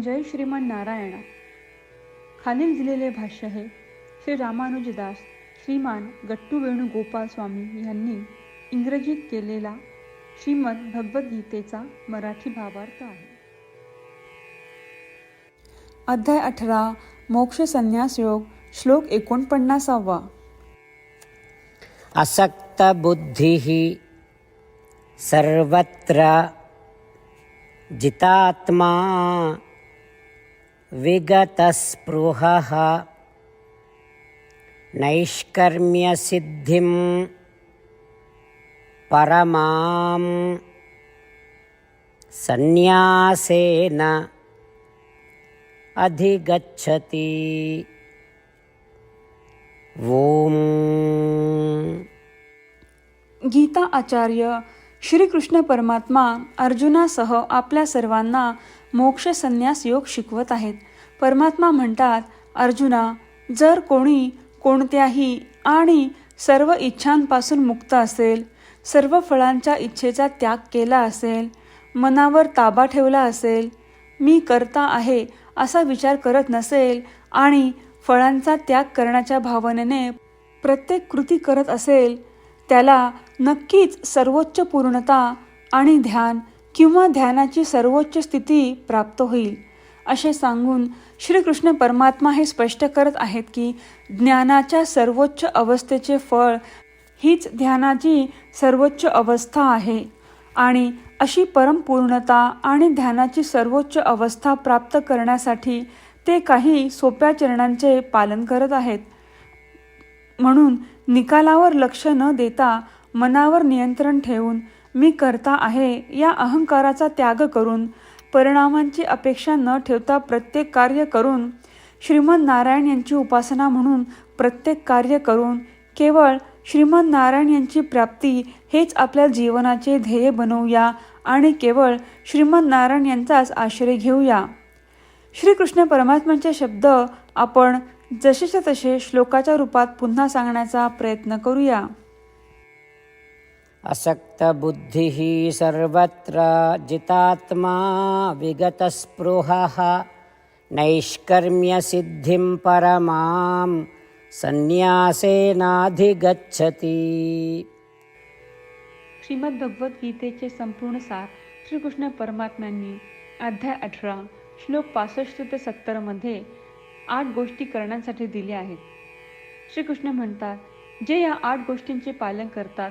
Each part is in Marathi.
जय श्रीमान नारायणा. खालील दिलेले भाष्य हे श्री रामानुजदास श्रीमान गट्टू वेणुगोपाल स्वामी यांनी इंग्रजीत केलेला श्रीमद भगवद्गीतेचा मराठी भावार्थ आहे. अध्याय अठरा मोक्ष संन्यास योग श्लोक एकोणपन्नासावा. असक्तबुद्धिः सर्वत्र जितात्मा विगतस्पृहः। नैष्कर्म्यसिद्धिं परमां सन्न्यासेन अधिगच्छति। ॐ गीता आचार्य श्रीकृष्ण परमात्मा अर्जुनासह आपल्या सर्वांना मोक्ष संन्यास योग शिकवत आहेत. परमात्मा म्हणतात अर्जुना जर कोणी कोणत्याही आणि सर्व इच्छांपासून मुक्त असेल सर्व फळांच्या इच्छेचा त्याग केला असेल मनावर ताबा ठेवला असेल मी करता आहे असा विचार करत नसेल आणि फळांचा त्याग करण्याच्या भावनेने प्रत्येक कृती करत असेल त्याला नक्कीच सर्वोच्च पूर्णता आणि ध्यान किंवा ध्यानाची सर्वोच्च स्थिती प्राप्त होईल असे सांगून श्रीकृष्ण परमात्मा हे स्पष्ट करत आहेत की ज्ञानाच्या सर्वोच्च अवस्थेचे फळ हीच ध्यानाची सर्वोच्च अवस्था आहे आणि अशी परमपूर्णता आणि ध्यानाची सर्वोच्च अवस्था प्राप्त करण्यासाठी ते काही सोप्या चरणांचे पालन करत आहेत. म्हणून निकालावर लक्ष न देता मनावर नियंत्रण ठेवून मी करता आहे या अहंकाराचा त्याग करून परिणामांची अपेक्षा न ठेवता प्रत्येक कार्य करून श्रीमद नारायण यांची उपासना म्हणून प्रत्येक कार्य करून केवळ श्रीमद नारायण यांची प्राप्ती हेच आपल्या जीवनाचे ध्येय बनवूया आणि केवळ श्रीमद नारायण यांचाच आश्रय घेऊया. श्रीकृष्ण परमात्म्यांचे शब्द आपण जसेच्या तसे श्लोकाच्या रूपात पुन्हा सांगण्याचा प्रयत्न करूया. असक्तबुद्धिः सर्वत्र जितात्मा विगतस्पृहः। नैष्कर्म्यसिद्धिं परमां संन्यासेनाधिगच्छति श्रीमद्भगवद्गीतेचे संपूर्ण सार श्रीकृष्ण परमात्म्यांनी अध्याय अठरा श्लोक पासष्ट ते सत्तरमध्ये आठ गोष्टी करण्यासाठी दिल्या आहेत. श्रीकृष्ण म्हणतात जे या आठ गोष्टींचे पालन करतात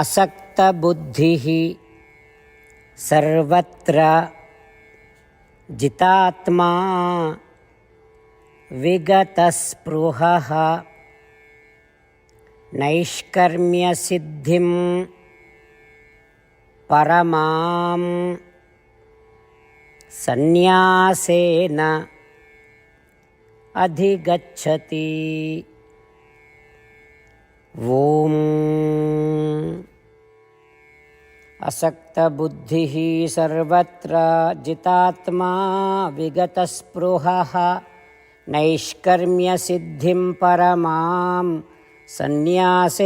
असक्तबुद्धिः सर्वत्र जितात्मा विगतस्पृहः नैष्कर्म्यसिद्धिं परमां सन्न्यासेन अधिगच्छति। ॐ असक्तबुद्धिः सर्वत्र जितात्मा विगतस्पृहः। नैष्कर्म्यसिद्धिं परमां सन्न्यासेनाधिगच्छति।